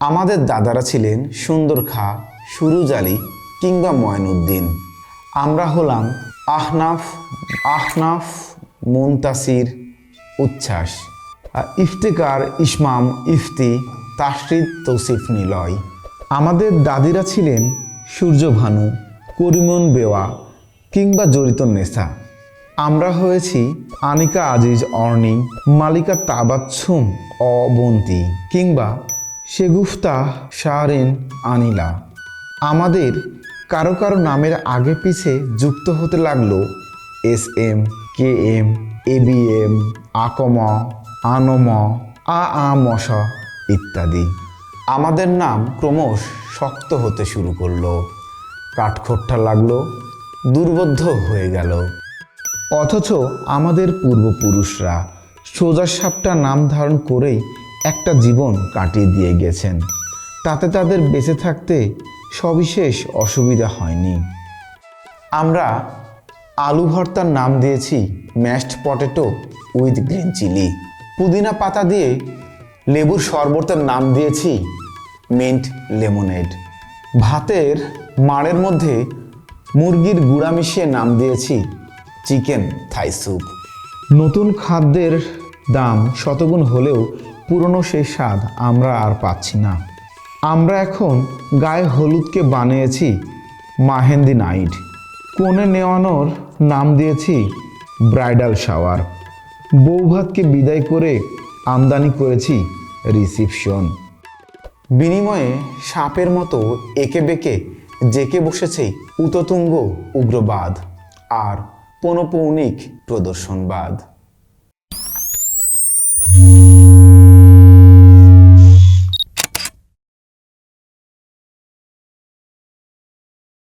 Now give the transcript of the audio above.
আমাদের দাদারা ছিলেন সুন্দর খা, সুরুজ আলী কিংবা ময়নুদ্দিন আমরা হলাম আহনাফ আহনাফ মুনতাসির উচ্ছ্বাস। ইফতেকার ইসমাম ইফতি তাসরিদ তৌসিফ নিলয়। আমাদের দাদিরা ছিলেন সূর্যভানু, করিমন বেওয়া কিংবা জড়িত নেশা। আমরা হয়েছি আনিকা আজিজ অর্নি, মালিকা তাবাচ্ছুম অবন্তি কিংবা শেগুফতা শাহরিন আনিলা। আমাদের কারও কারও নামের আগে পিছে যুক্ত হতে লাগল S M, K M, A B M আকম আনম আ আ মশ ইত্যাদি। আমাদের নাম ক্রমশ শক্ত হতে শুরু করল। কাঠখোট্টা লাগল, দুর্বোধ্য হয়ে গেল। অথচ আমাদের পূর্বপুরুষরা সোজা সাপটা নাম ধারণ করেই একটা জীবন কাটিয়ে দিয়ে গেছেন। তাতে তাদের বেঁচে থাকতে সবিশেষ অসুবিধা হয়নি। আমরা আলু ভর্তার নাম দিয়েছি mashed potato with green chilli. পুদিনা পাতা দিয়ে লেবুর শরবতের নাম দিয়েছি মিন্ট লেমনেড। ভাতের মাড়ের মধ্যে মুরগির গুঁড়া মিশিয়ে নাম দিয়েছি চিকেন থাই স্যুপ। নতুন খাদ্যের দাম শতগুণ হলেও পুরনো সেই স্বাদ আমরা আর পাচ্ছি না। আমরা এখন গায়ে হলুদকে বানিয়েছি মাহেন্দি নাইট। কোণে নেওয়ানোর নাম দিয়েছি ব্রাইডাল শাওয়ার। বৌভাতকে বিদায় করে আমদানি করেছি রিসিপশন। বিনিময়ে সাপের মতো একে বেঁকে জেকে বসেছে উততুঙ্গ উগ্রবাদ আর পৌনপৌনিক প্রদর্শনবাদ।